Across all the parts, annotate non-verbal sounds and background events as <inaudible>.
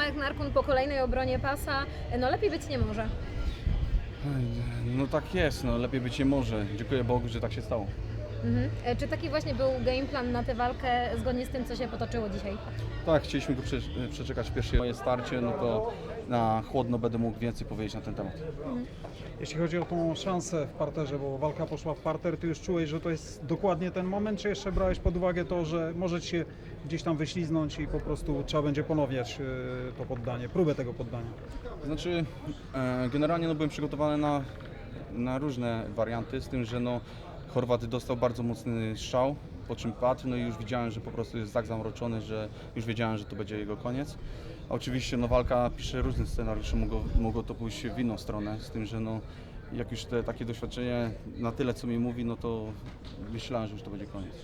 Tomek Narkun po kolejnej obronie pasa. No lepiej być nie może. No tak jest, no lepiej być nie może. Dziękuję Bogu, że tak się stało. Mhm. E, Czy taki właśnie był game plan na tę walkę zgodnie z tym, co się potoczyło dzisiaj? Tak, chcieliśmy go prze, przeczekać pierwsze moje starcie, no to na chłodno będę mógł więcej powiedzieć na ten temat. Jeśli chodzi o tą szansę w parterze, bo walka poszła w parter, ty już czułeś, że to jest dokładnie ten moment, czy jeszcze brałeś pod uwagę to, że może ci się gdzieś tam wyśliznąć i po prostu trzeba będzie ponawiać e, to poddanie, próbę tego poddania? Znaczy, e, generalnie no, byłem przygotowany na, na różne warianty, z tym, że no, Chorwat dostał bardzo mocny strzał, po czym padł, no i już widziałem, że po prostu jest tak zamroczony, że już wiedziałem, że to będzie jego koniec. A Oczywiście no, walka pisze różne scenariusze, mogło, mogło to pójść w inną stronę, z tym, że no, jak już te takie doświadczenie na tyle, co mi mówi, no to myślałem, że już to będzie koniec.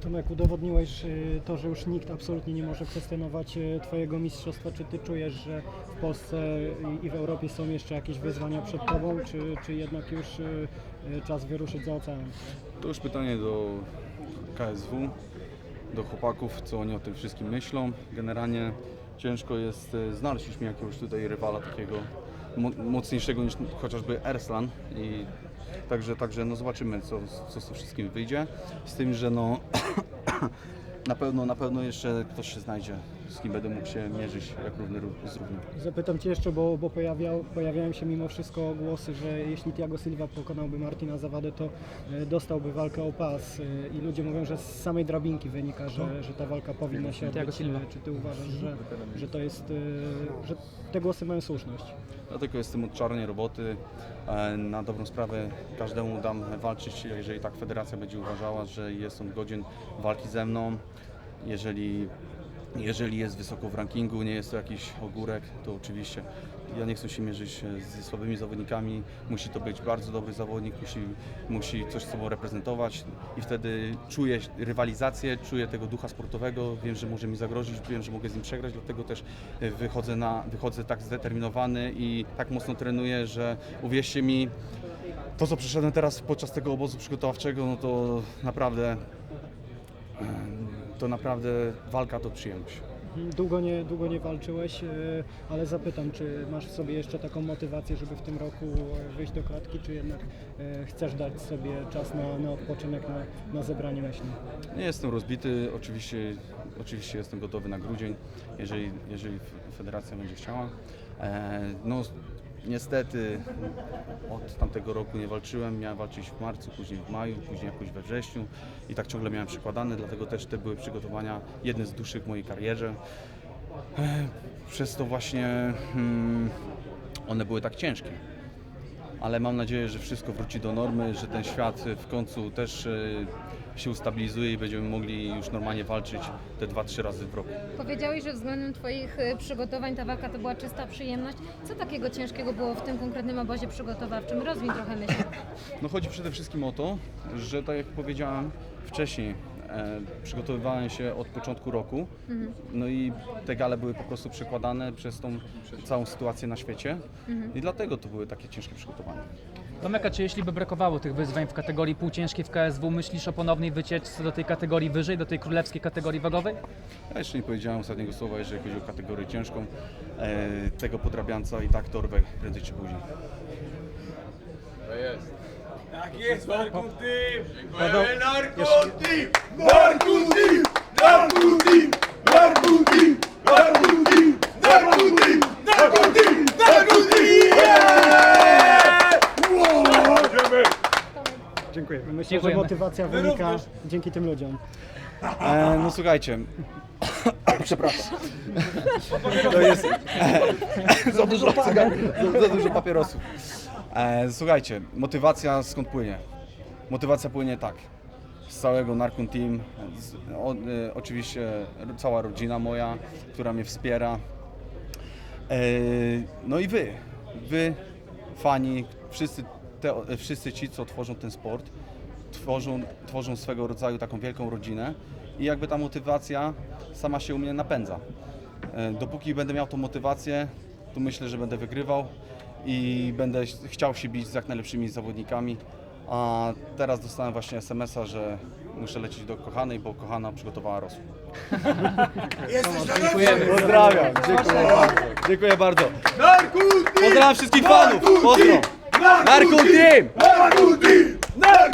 Tomek, udowodniłeś y, to, że już nikt absolutnie nie może kwestionować y, Twojego mistrzostwa. Czy Ty czujesz, że w Polsce i- w Europie są jeszcze jakieś wyzwania przed Tobą, czy, czy jednak już y, czas wyruszyć za ocean? To już pytanie do KSW, do chłopaków, co oni o tym wszystkim myślą. Generalnie ciężko jest znaleźć już mi jakiegoś tutaj rywala takiego mocniejszego niż chociażby Erslan i także, także no zobaczymy co, co z tym wszystkim wyjdzie. Z tym, że no <coughs> na pewno, na pewno jeszcze ktoś się znajdzie, z kim będę mógł się mierzyć jak równy ró- z równym. Zapytam Cię jeszcze, bo, bo pojawiał, pojawiają się mimo wszystko głosy, że jeśli Thiago Silva pokonałby Martina Zawadę, to y, dostałby walkę o pas. Y, I ludzie mówią, że z samej drabinki wynika, że, że ta walka powinna się odbyć. Y, Czy Ty uważasz, że, że to jest, że te głosy mają słuszność? Dlatego jestem od czarnej roboty. E, Na dobrą sprawę każdemu dam walczyć, jeżeli tak federacja będzie uważała, że jest on godzien walki ze mną. Jeżeli, jeżeli jest wysoko w rankingu, nie jest to jakiś ogórek, to oczywiście ja nie chcę się mierzyć e, ze słabymi zawodnikami. Musi to być bardzo dobry zawodnik, musi, musi coś sobą reprezentować i wtedy czuję rywalizację, czuję tego ducha sportowego, wiem, że może mi zagrozić, wiem, że mogę z nim przegrać, dlatego też e, wychodzę, na, wychodzę tak zdeterminowany i tak mocno trenuję, że uwierzcie mi, to co przeszedłem teraz podczas tego obozu przygotowawczego, no to naprawdę em, to naprawdę walka to przyjemność. Długo nie, długo nie walczyłeś, y, ale zapytam, czy masz w sobie jeszcze taką motywację, żeby w tym roku y, wyjść do klatki, czy jednak y, chcesz dać sobie czas na, na odpoczynek, na, na zebranie myśli? Nie jestem rozbity, oczywiście, oczywiście jestem gotowy na grudzień, jeżeli, jeżeli federacja będzie chciała. E, no, niestety od tamtego roku nie walczyłem, miałem walczyć w marcu, później w maju, później jakoś we wrześniu. I tak ciągle miałem przykładane, dlatego też te były przygotowania jedne z dłuższych w mojej karierze. Przez to właśnie hmm, one były tak ciężkie. Ale mam nadzieję, że wszystko wróci do normy, że ten świat w końcu też e, się ustabilizuje i będziemy mogli już normalnie walczyć te 2-3 razy w roku. Powiedziałeś, że względem Twoich y, przygotowań ta walka to była czysta przyjemność. Co takiego ciężkiego było w tym konkretnym obozie przygotowawczym? Rozwiń trochę myśl. No chodzi przede wszystkim o to, że tak jak powiedziałem wcześniej, przygotowywałem się od początku roku, no i te gale były po prostu przekładane przez tą całą sytuację na świecie i dlatego to były takie ciężkie przygotowania. Tomek, a czy jeśli by brakowało tych wyzwań w kategorii półciężkiej w KSW, myślisz o ponownej wycieczce do tej kategorii wyżej, do tej królewskiej kategorii wagowej? Ja jeszcze nie powiedziałem ostatniego słowa, jeżeli chodzi o kategorię ciężką. E, tego podrabianca i tak torbę prędzej czy później. Tak jest, Marku Team! Padał- Dziękujemy Narko Team! Narku Team! Narku Team! Narku Team! Narku Team! Narku Team! Narku Team! Narku Team! Wow! Idziemy! Dziękuję. Myślę, Dziękujemy. że motywacja wynika również. dzięki tym ludziom. E, no słuchajcie. <coughs> Przepraszam. To jest <laughs> za dużo za, za dużo papierosów. E, słuchajcie, motywacja skąd płynie? Motywacja płynie tak. Z całego Narkun Team, z, o, e, oczywiście cała rodzina moja, która mnie wspiera. E, no i wy, wy, fani, wszyscy, te, wszyscy ci, co tworzą ten sport, tworzą, tworzą swego rodzaju taką wielką rodzinę i jakby ta motywacja sama się u mnie napędza. E, Dopóki będę miał tą motywację, to myślę, że będę wygrywał i będę chciał się bić z jak najlepszymi zawodnikami. A teraz dostałem właśnie SMS-a, że muszę lecieć do kochanej, bo kochana przygotowała rosół. <laughs> Jesteś! Dziękujemy. Pozdrawiam, dziękuję bardzo. Dziękuję bardzo. Narkotyk! Pozdrawiam wszystkich fanów. Pozdro. Team! Narkotyk!